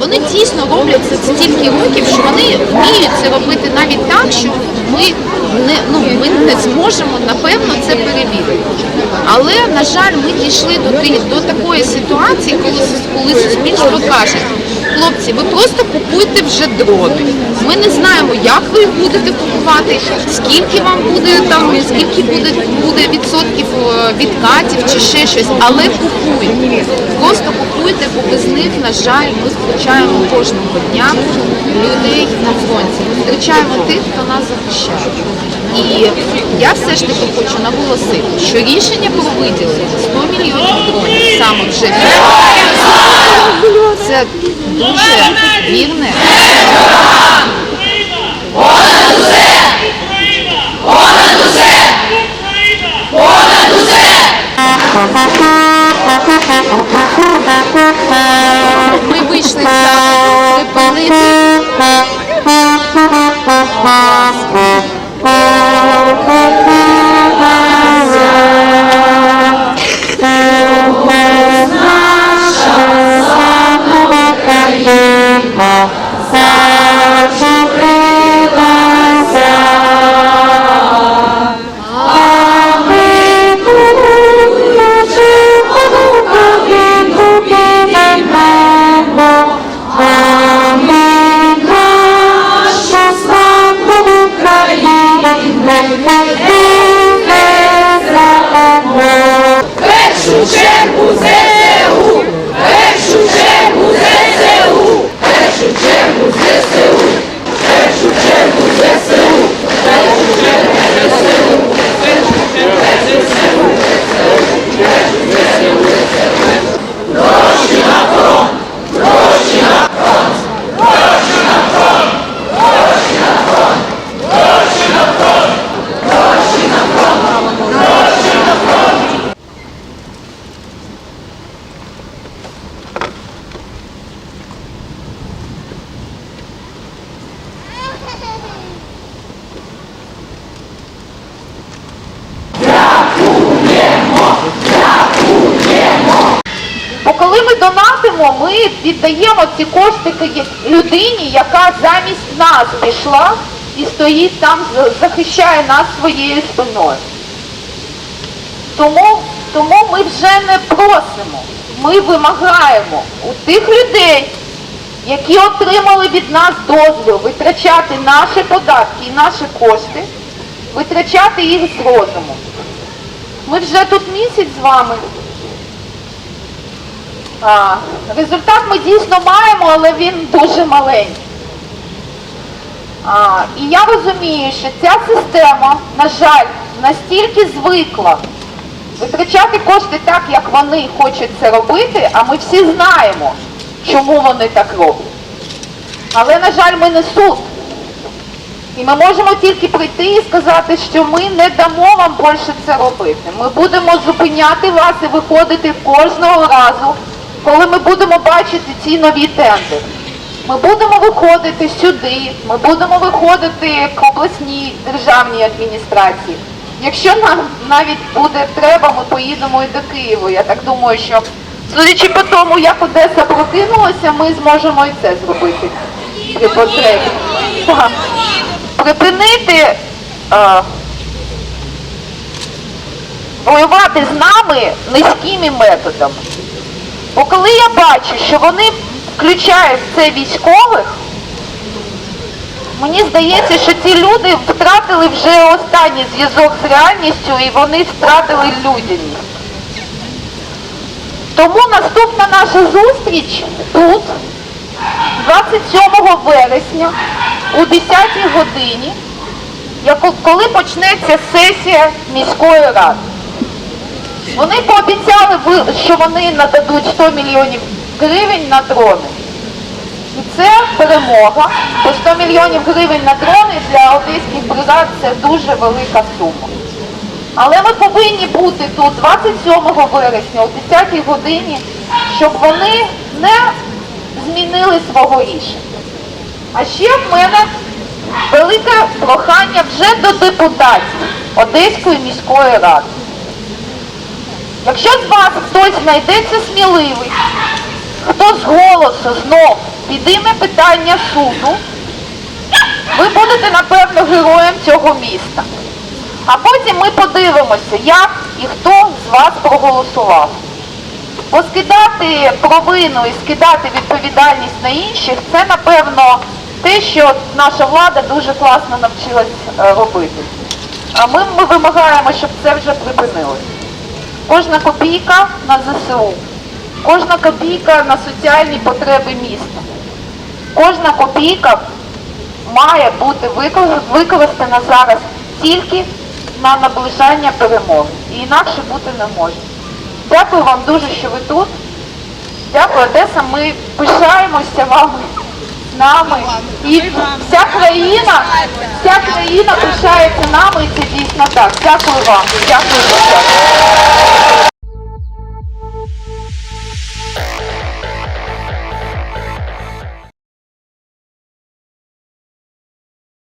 Вони дійсно роблять це стільки років, що вони вміють це робити навіть так, що ми не ну ми не зможемо напевно це перевірити. Але на жаль, ми дійшли до до такої ситуації, коли коли суспільство каже. Хлопці, ви просто купуйте вже дрони. Ми не знаємо, як ви будете купувати, скільки вам буде там, скільки буде, буде відсотків е, відкатів чи ще щось, але купуйте. Просто купуйте, бо без них, на жаль, ми втрачаємо кожного дня людей на фронті. Ми втрачаємо тих, хто нас захищає. І я все ж таки хочу наголосити, що рішення про виділення 100 мільйонів дронів саме вже це дуже вірне. Ми вийшли припинити. servos коли ми донатимо, ми віддаємо ці кошти людині, яка замість нас пішла і стоїть там, захищає нас своєю спиною. Тому, тому ми вже не просимо, ми вимагаємо у тих людей, які отримали від нас дозвіл витрачати наші податки і наші кошти, витрачати їх з розумом. Ми вже тут місяць з вами. А, результат ми дійсно маємо, але він дуже маленький. А, і я розумію, що ця система, на жаль, настільки звикла витрачати кошти так, як вони хочуть це робити, а ми всі знаємо, чому вони так роблять. Але, на жаль, ми не суд. І ми можемо тільки прийти і сказати, що ми не дамо вам більше це робити. Ми будемо зупиняти вас і виходити кожного разу, коли ми будемо бачити ці нові тендери. Ми будемо виходити сюди, ми будемо виходити к обласній державній адміністрації. Якщо нам навіть буде треба, ми поїдемо і до Києва. Я так думаю, що судячи по тому, як Одеса прокинулася, ми зможемо і це зробити при. Припинити е, воювати з нами низькими методами. Бо коли я бачу, що вони включають це військових, мені здається, що ці люди втратили вже останній зв'язок з реальністю і вони втратили людяність. Тому наступна наша зустріч тут, 27 вересня, у 10 годині, коли почнеться сесія міської ради. Вони пообіцяли, що вони нададуть 100 мільйонів гривень на дрони. І це перемога, бо 100 мільйонів гривень на дрони для одеських бригад це дуже велика сума. Але ми повинні бути тут 27 вересня о 10 годині, щоб вони не змінили свого рішення. А ще в мене велике прохання вже до депутатів Одеської міської ради. Якщо з вас хтось знайдеться сміливий, хто з голосу знов підійме питання суду, ви будете, напевно, героєм цього міста. А потім ми подивимося, як і хто з вас проголосував. Бо скидати провину і скидати відповідальність на інших, це, напевно, те, що наша влада дуже класно навчилась е, робити. А ми, ми вимагаємо, щоб це вже припинилось. Кожна копійка на ЗСУ, кожна копійка на соціальні потреби міста. Кожна копійка має бути використана зараз тільки на наближання перемоги. І інакше бути не може. Дякую вам дуже, що ви тут. Дякую, Одеса. Ми пишаємося вами, нами. І вся країна, вся країна пишається нами, і це дійсно так. Дякую вам. Дякую це.